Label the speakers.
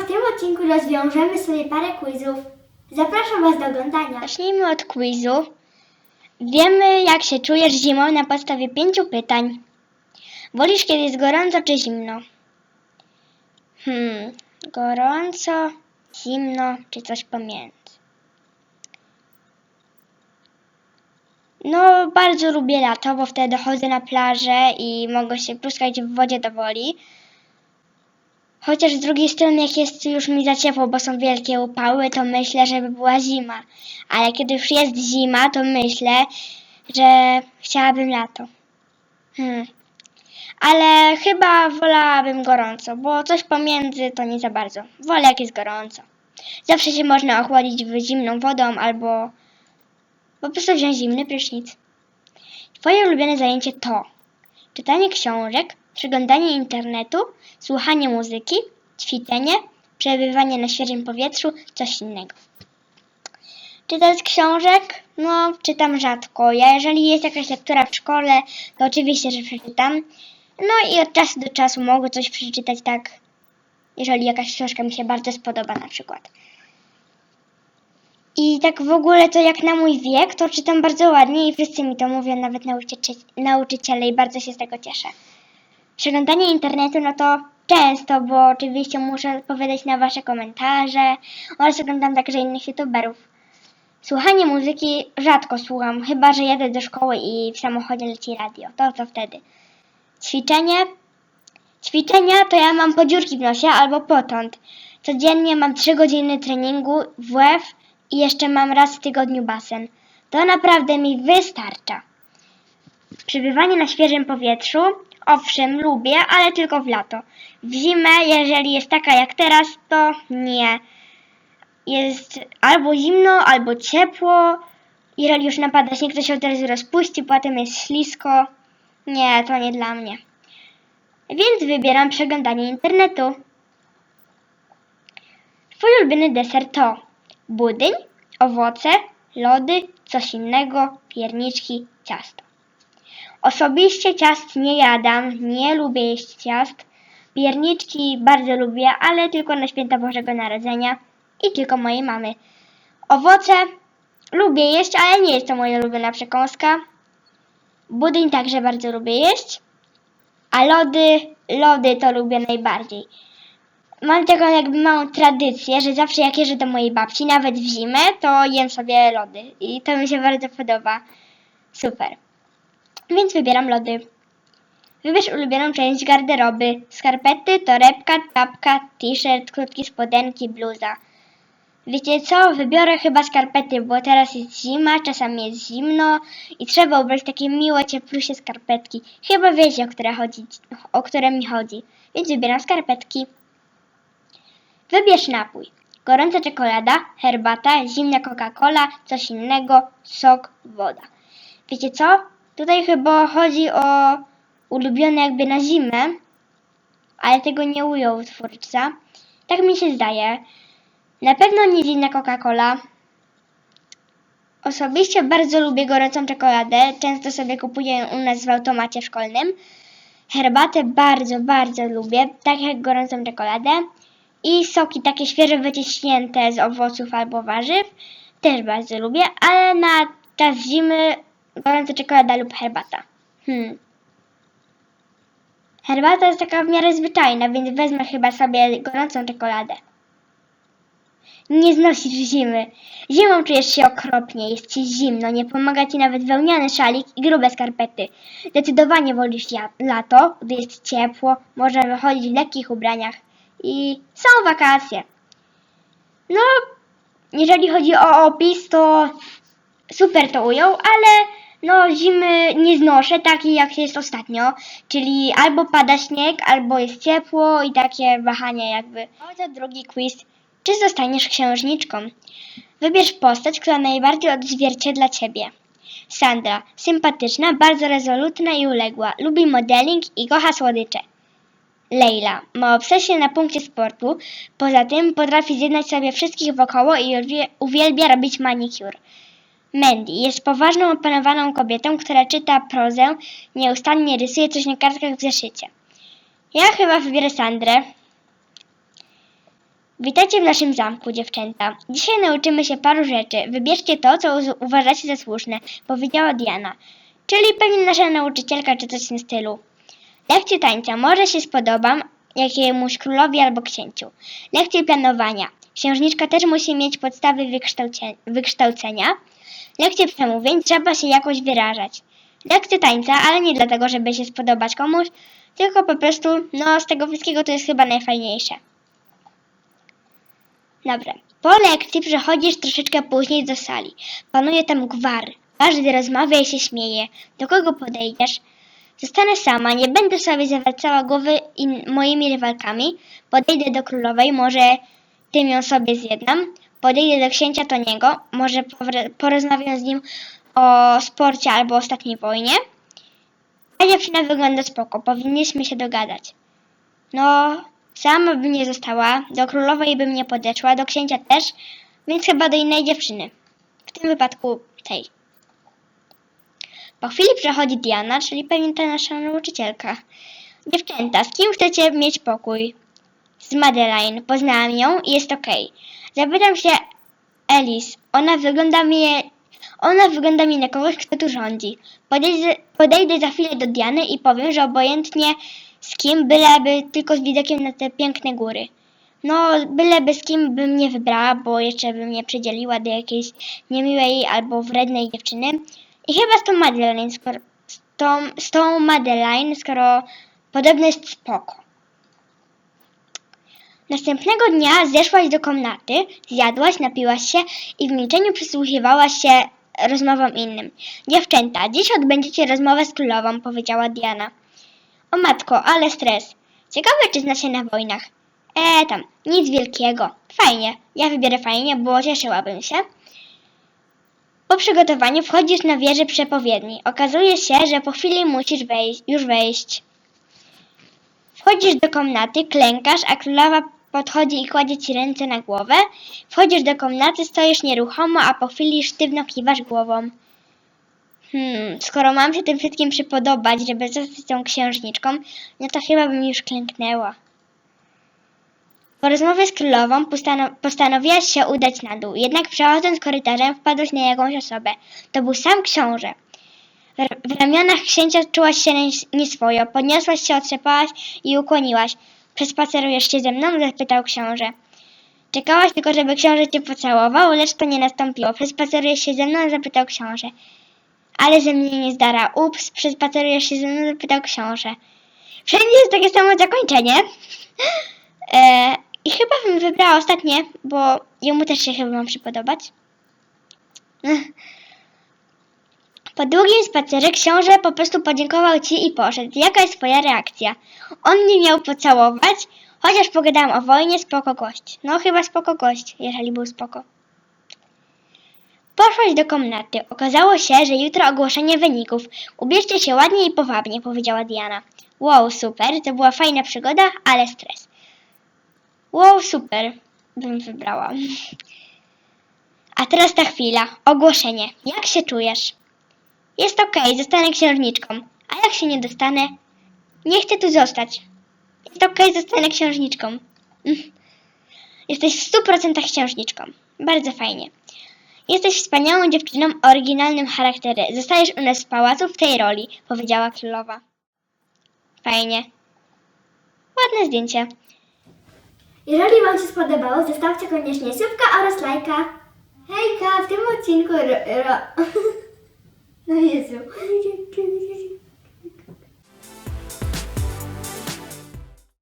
Speaker 1: W tym odcinku rozwiążemy sobie parę quizów. Zapraszam Was do oglądania.
Speaker 2: Zacznijmy od quizu. Wiemy, jak się czujesz zimą na podstawie pięciu pytań. Wolisz, kiedy jest gorąco czy zimno? Hmm, gorąco, zimno czy coś pomiędzy? No, bardzo lubię lato, bo wtedy chodzę na plażę i mogę się pluskać w wodzie do woli. Chociaż z drugiej strony, jak jest już mi za ciepło, bo są wielkie upały, to myślę, żeby była zima. Ale kiedy już jest zima, to myślę, że chciałabym lato. Hmm. Ale chyba wolałabym gorąco, bo coś pomiędzy to nie za bardzo. Wolę jak jest gorąco. Zawsze się można ochłodzić w zimną wodą albo po prostu wziąć zimny prysznic. Twoje ulubione zajęcie to czytanie książek, przeglądanie internetu, słuchanie muzyki, ćwiczenie, przebywanie na świeżym powietrzu, coś innego. Czytać książek? No, czytam rzadko. Ja, jeżeli jest jakaś lektura w szkole, to oczywiście, że przeczytam. No i od czasu do czasu mogę coś przeczytać tak, jeżeli jakaś książka mi się bardzo spodoba na przykład. I tak w ogóle to jak na mój wiek, to czytam bardzo ładnie i wszyscy mi to mówią, nawet nauczycie- nauczyciele i bardzo się z tego cieszę. Przeglądanie internetu, no to często, bo oczywiście muszę odpowiadać na Wasze komentarze oraz oglądam także innych youtuberów. Słuchanie muzyki rzadko słucham, chyba że jedę do szkoły i w samochodzie leci radio. To co wtedy? Ćwiczenie? Ćwiczenia to ja mam podziurki w nosie albo potąd. Codziennie mam 3 godziny treningu w WF i jeszcze mam raz w tygodniu basen. To naprawdę mi wystarcza. Przebywanie na świeżym powietrzu? Owszem, lubię, ale tylko w lato. W zimę, jeżeli jest taka jak teraz, to nie. Jest albo zimno, albo ciepło. Jeżeli już napada śnieg, to się od razu rozpuści, potem jest ślisko. Nie, to nie dla mnie. Więc wybieram przeglądanie internetu. Twój ulubiony deser to budyń, owoce, lody, coś innego, pierniczki, ciasto. Osobiście ciast nie jadam, nie lubię jeść ciast. Pierniczki bardzo lubię, ale tylko na święta Bożego Narodzenia i tylko mojej mamy. Owoce lubię jeść, ale nie jest to moja ulubiona przekąska. Budyń także bardzo lubię jeść, a lody, lody to lubię najbardziej. Mam taką jakby małą tradycję, że zawsze jak jeżdżę do mojej babci, nawet w zimę, to jem sobie lody i to mi się bardzo podoba. Super. Więc wybieram lody. Wybierz ulubioną część garderoby. Skarpety, torebka, czapka, t-shirt, krótkie spodenki, bluza. Wiecie co? Wybiorę chyba skarpety, bo teraz jest zima, czasami jest zimno i trzeba ubrać takie miłe, cieplusie skarpetki. Chyba wiecie, o które, chodzi, o które mi chodzi. Więc wybieram skarpetki. Wybierz napój. Gorąca czekolada, herbata, zimna Coca-Cola, coś innego, sok, woda. Wiecie co? Tutaj chyba chodzi o ulubione jakby na zimę, ale tego nie ujął twórca. Tak mi się zdaje. Na pewno nie zimna Coca-Cola. Osobiście bardzo lubię gorącą czekoladę. Często sobie kupuję u nas w automacie szkolnym. Herbatę bardzo, bardzo lubię, tak jak gorącą czekoladę. I soki takie świeże wyciśnięte z owoców albo warzyw też bardzo lubię, ale na czas zimy gorąca czekolada lub herbata. Hmm. Herbata jest taka w miarę zwyczajna, więc wezmę chyba sobie gorącą czekoladę. Nie znosisz zimy. Zimą czujesz się okropnie, jest ci zimno, nie pomaga ci nawet wełniany szalik i grube skarpety. Zdecydowanie wolisz lato, gdy jest ciepło, można wychodzić w lekkich ubraniach i są wakacje. No, jeżeli chodzi o opis, to super to ujął, ale no zimy nie znoszę takiej jak jest ostatnio, czyli albo pada śnieg, albo jest ciepło i takie wahania jakby. Oto drugi quiz. Czy zostaniesz księżniczką? Wybierz postać, która najbardziej odzwierciedla ciebie. Sandra, sympatyczna, bardzo rezolutna i uległa, lubi modeling i kocha słodycze. Leila ma obsesję na punkcie sportu, poza tym potrafi zjednać sobie wszystkich wokoło i uwie- uwielbia robić manicure. Mandy jest poważną, opanowaną kobietą, która czyta prozę, nieustannie rysuje coś na kartkach w zeszycie. Ja chyba wybiorę Sandrę. Witajcie w naszym zamku, dziewczęta. Dzisiaj nauczymy się paru rzeczy. Wybierzcie to, co uważacie za słuszne, powiedziała Diana. Czyli pewnie nasza nauczycielka czy coś w tym stylu. Lekcje tańca. Może się spodobam jakiemuś królowi albo księciu. Lekcje planowania. Księżniczka też musi mieć podstawy wykształcenia. Lekcje przemówień. Trzeba się jakoś wyrażać. Lekcje tańca, ale nie dlatego, żeby się spodobać komuś, tylko po prostu, no z tego wszystkiego to jest chyba najfajniejsze. Dobra. Po lekcji przechodzisz troszeczkę później do sali. Panuje tam gwar. Każdy rozmawia i się śmieje. Do kogo podejdziesz? Zostanę sama, nie będę sobie zawracała głowy moimi rywalkami. Podejdę do królowej, może tym ją sobie zjednam. Podejdę do księcia Toniego, może porozmawiam z nim o sporcie albo ostatniej wojnie. A dziewczyna wygląda spoko, powinniśmy się dogadać. No, sama bym nie została, do królowej bym nie podeszła, do księcia też, więc chyba do innej dziewczyny. W tym wypadku tej. Po chwili przychodzi Diana, czyli pewnie ta nasza nauczycielka. Dziewczęta, z kim chcecie mieć pokój? Z Madeline. Poznałam ją i jest okej. Zapytam się Alice. Ona wygląda mi... Ona wygląda mi na kogoś, kto tu rządzi. Podejdę, podejdę za chwilę do Diany i powiem, że obojętnie z kim, byleby tylko z widokiem na te piękne góry. No, byleby z kim bym nie wybrała, bo jeszcze bym nie przydzieliła do jakiejś niemiłej albo wrednej dziewczyny. I chyba z tą Madeline, skoro, z, tą, z tą Madeline, skoro podobno jest spoko. Następnego dnia zeszłaś do komnaty, zjadłaś, napiłaś się i w milczeniu przysłuchiwałaś się rozmowom innym. Dziewczęta, dziś odbędziecie rozmowę z królową, powiedziała Diana. O matko, ale stres. Ciekawe, czy zna się na wojnach. E, tam, nic wielkiego. Fajnie, ja wybiorę fajnie, bo cieszyłabym się. Po przygotowaniu wchodzisz na wieżę przepowiedni. Okazuje się, że po chwili musisz wejść, już wejść. Wchodzisz do komnaty, klękasz, a królowa podchodzi i kładzie ci ręce na głowę. Wchodzisz do komnaty, stoisz nieruchomo, a po chwili sztywno kiwasz głową. Hmm, skoro mam się tym wszystkim przypodobać, żeby zostać tą księżniczką, no to chyba bym już klęknęła. Po rozmowie z królową postano- postanowiłaś się udać na dół, jednak przechodząc korytarzem wpadłaś na jakąś osobę. To był sam książę. W, ramionach księcia czułaś się nies- nieswojo, podniosłaś się, otrzepałaś i ukłoniłaś. Przespacerujesz się ze mną? zapytał książę. Czekałaś tylko, żeby książę cię pocałował, lecz to nie nastąpiło. Przespacerujesz się ze mną? zapytał książę. Ale ze mnie nie zdara. Ups, przespacerujesz się ze mną? zapytał książę. Wszędzie jest takie samo zakończenie. E, I chyba bym wybrała ostatnie, bo jemu też się chyba ma przypodobać. Po długim spacerze książę po prostu podziękował ci i poszedł. Jaka jest twoja reakcja? On mnie miał pocałować, chociaż pogadałam o wojnie, spoko gość. No chyba spoko gość, jeżeli był spoko. Poszłaś do komnaty. Okazało się, że jutro ogłoszenie wyników. Ubierzcie się ładnie i powabnie, powiedziała Diana. Wow, super, to była fajna przygoda, ale stres. Wow, super, bym wybrała. A teraz ta chwila, ogłoszenie. Jak się czujesz? Jest okej, zostanę księżniczką. A jak się nie dostanę? Nie chcę tu zostać. Jest okej, zostanę księżniczką. Mm. Jesteś w stu procentach księżniczką. Bardzo fajnie. Jesteś wspaniałą dziewczyną o oryginalnym charakterze. Zostajesz u nas w pałacu w tej roli, powiedziała królowa. Fajnie. Ładne zdjęcie.
Speaker 1: Jeżeli Wam się spodobało, zostawcie koniecznie subka oraz lajka. Hejka, w tym odcinku ro... ro... No Jezu.